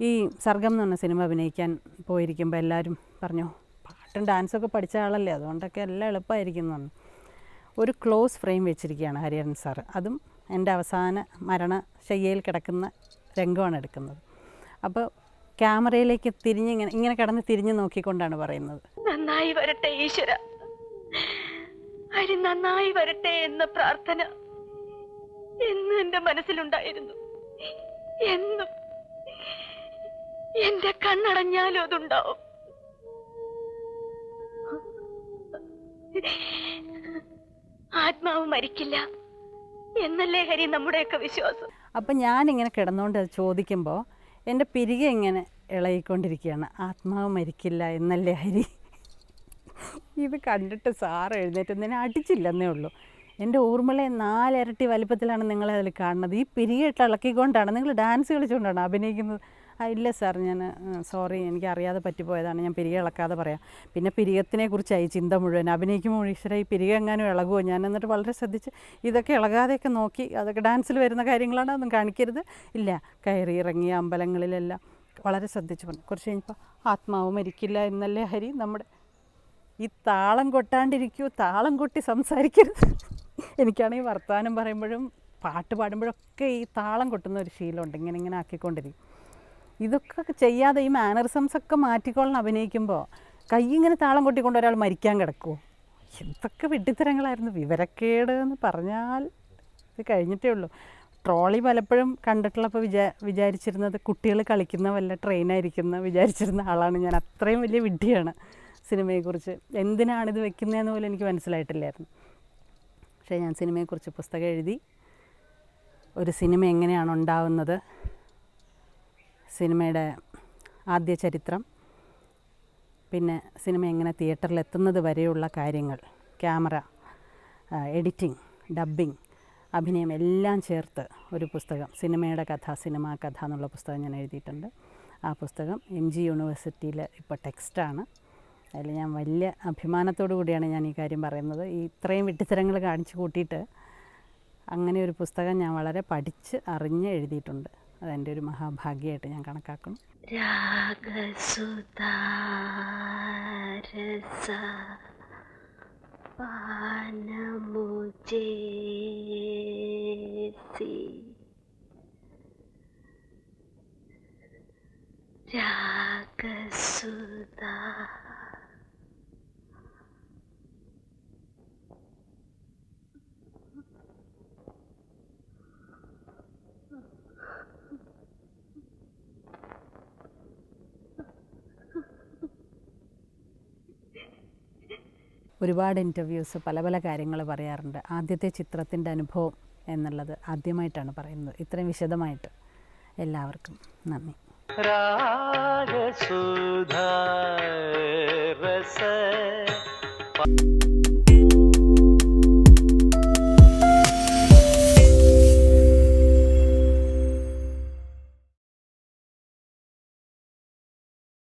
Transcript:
ഈ സർഗം എന്ന് പറഞ്ഞ സിനിമ അഭിനയിക്കാൻ പോയിരിക്കുമ്പോൾ എല്ലാവരും പറഞ്ഞു പാട്ടും ഡാൻസൊക്കെ പഠിച്ച ആളല്ലേ അതുകൊണ്ടൊക്കെ എല്ലാം എളുപ്പമായിരിക്കും എന്ന് ഒരു ക്ലോസ് ഫ്രെയിം വെച്ചിരിക്കുകയാണ് ഹരിഹരൻ സാറ്. അതും എന്റെ അവസാന മരണശയ്യയിൽ കിടക്കുന്ന രംഗമാണ് എടുക്കുന്നത്. അപ്പോൾ ക്യാമറയിലേക്ക് തിരിഞ്ഞ് ഇങ്ങനെ കിടന്ന് തിരിഞ്ഞ് നോക്കിക്കൊണ്ടാണ് പറയുന്നത്. നന്നായി വരട്ടെ ഈശ്വര. ഹരി നന്നായി വരട്ടെ എന്ന പ്രാർത്ഥന എന്നും എന്റെ മനസ്സിലുണ്ടായിരുന്നു. എന്നും എന്റെ കണ്ണടഞ്ഞാലും അതുണ്ടാവും. ആത്മാവ് മരിക്കില്ല എന്നല്ലേ ഹരി നമ്മുടെയൊക്കെ വിശ്വാസം? അപ്പൊ ഞാൻ ഇങ്ങനെ കിടന്നുകൊണ്ട് ചോദിക്കുമ്പോൾ എന്റെ പിരികെ ഇങ്ങനെ ഇളകിക്കൊണ്ടിരിക്കുകയാണ്. ആത്മാവ് മരിക്കില്ല എന്നല്ലേ ഹരി? ഇത് കണ്ടിട്ട് സാറ് എഴുന്നേറ്റ് നിന്നെ അടിച്ചില്ലെന്നേ ഉള്ളൂ. എന്റെ ഓർമ്മയിലെ നാലിരട്ടി വലിപ്പത്തിലാണ് നിങ്ങളെ അതിൽ കാണുന്നത്. ഈ പിരിയിട്ട് ഇളക്കിക്കൊണ്ടാണ് നിങ്ങൾ ഡാൻസ് കളിച്ചുകൊണ്ടാണ് അഭിനയിക്കുന്നത്. ഇല്ല സാർ ഞാൻ സോറി എനിക്ക് അറിയാതെ പറ്റിപ്പോയതാണ്. ഞാൻ പിരിക ഇളക്കാതെ പറയാം. പിന്നെ പിരികത്തിനെ കുറിച്ചായി ചിന്ത മുഴുവൻ അഭിനയിക്കുമ്പോൾ ഈശ്വര ഈ പിരിക എങ്ങാനും ഇളകുമോ ഞാൻ എന്നിട്ട് വളരെ ശ്രദ്ധിച്ച് ഇതൊക്കെ ഇളകാതെയൊക്കെ നോക്കി അതൊക്കെ ഡാൻസിൽ വരുന്ന കാര്യങ്ങളാണ് അതൊന്നും കാണിക്കരുത്. ഇല്ല കയറി ഇറങ്ങിയ അമ്പലങ്ങളിലെല്ലാം വളരെ ശ്രദ്ധിച്ചു പറഞ്ഞു കുറച്ച് കഴിഞ്ഞപ്പോൾ ആത്മാവ് മരിക്കില്ല എന്നല്ലേ ഹരി നമ്മുടെ ഈ താളം കൊട്ടാണ്ടിരിക്കൂ താളം കൊട്ടി സംസാരിക്കരുത്. എനിക്കാണെങ്കിൽ വർത്തമാനം പറയുമ്പോഴും പാട്ട് പാടുമ്പോഴൊക്കെ ഈ താളം കൊട്ടുന്ന ഒരു ശീലമുണ്ട്. ഇങ്ങനെ ഇങ്ങനെ ആക്കിക്കൊണ്ടിരിക്കും. ഇതൊക്കെ ചെയ്യാതെ ഈ മാനറിസംസ് ഒക്കെ മാറ്റിക്കൊള്ളണം അഭിനയിക്കുമ്പോൾ കൈ ഇങ്ങനെ താളം കൊട്ടിക്കൊണ്ട് ഒരാൾ മരിക്കാൻ കിടക്കുമോ എന്തൊക്കെ വെട്ടിത്തരങ്ങളായിരുന്നു വിവരക്കേട് എന്ന് പറഞ്ഞാൽ ഇത് കഴിഞ്ഞിട്ടേ ഉള്ളൂ. ട്രോളി പലപ്പോഴും കണ്ടിട്ടുള്ളപ്പോൾ വിചാ വിചാരിച്ചിരുന്നത് കുട്ടികൾ കളിക്കുന്ന വല്ല ട്രെയിനായിരിക്കുന്ന വിചാരിച്ചിരുന്ന ആളാണ്. ഞാൻ അത്രയും വലിയ വിഡ്ഢിയാണ് സിനിമയെക്കുറിച്ച്. എന്തിനാണിത് വെക്കുന്നതെന്ന് പോലും എനിക്ക് മനസ്സിലായിട്ടില്ലായിരുന്നു. പക്ഷേ ഞാൻ സിനിമയെക്കുറിച്ച് പുസ്തകം എഴുതി ഒരു സിനിമ എങ്ങനെയാണ് ഉണ്ടാവുന്നത് സിനിമയുടെ ആദ്യ ചരിത്രം പിന്നെ സിനിമ എങ്ങനെ തിയേറ്ററിൽ എത്തുന്നത് വരെയുള്ള കാര്യങ്ങൾ ക്യാമറ എഡിറ്റിംഗ് ഡബ്ബിംഗ് അഭിനയം എല്ലാം ചേർത്ത് ഒരു പുസ്തകം സിനിമയുടെ കഥ സിനിമാ കഥ എന്നുള്ള പുസ്തകം ഞാൻ എഴുതിയിട്ടുണ്ട്. ആ പുസ്തകം എം ജി യൂണിവേഴ്സിറ്റിയിൽ ഇപ്പോൾ ടെക്സ്റ്റാണ്. അതിൽ ഞാൻ വലിയ അഭിമാനത്തോടു കൂടിയാണ് ഞാൻ ഈ കാര്യം പറയുന്നത്. ഈ ഇത്രയും വിട്ടിത്തരങ്ങൾ കാണിച്ചു കൂട്ടിയിട്ട് അങ്ങനെ ഒരു പുസ്തകം ഞാൻ വളരെ പഠിച്ച് അറിഞ്ഞ് എഴുതിയിട്ടുണ്ട്. അതെന്റെ ഒരു മഹാഭാഗ്യമായിട്ട് ഞാൻ കണക്കാക്കുന്നു. രാഗസുതാരസ പാനമുചേസി രാഗസുതാ ഒരുപാട് ഇന്റർവ്യൂസ് പല പല കാര്യങ്ങൾ പറയാറുണ്ട്. ആദ്യത്തെ ചിത്രത്തിന്റെ അനുഭവം എന്നുള്ളത് ആദ്യമായിട്ടാണ് പറയുന്നത്. ഇത്രയും വിശദമായിട്ട് എല്ലാവർക്കും നന്ദി. രാഗസുധാരസ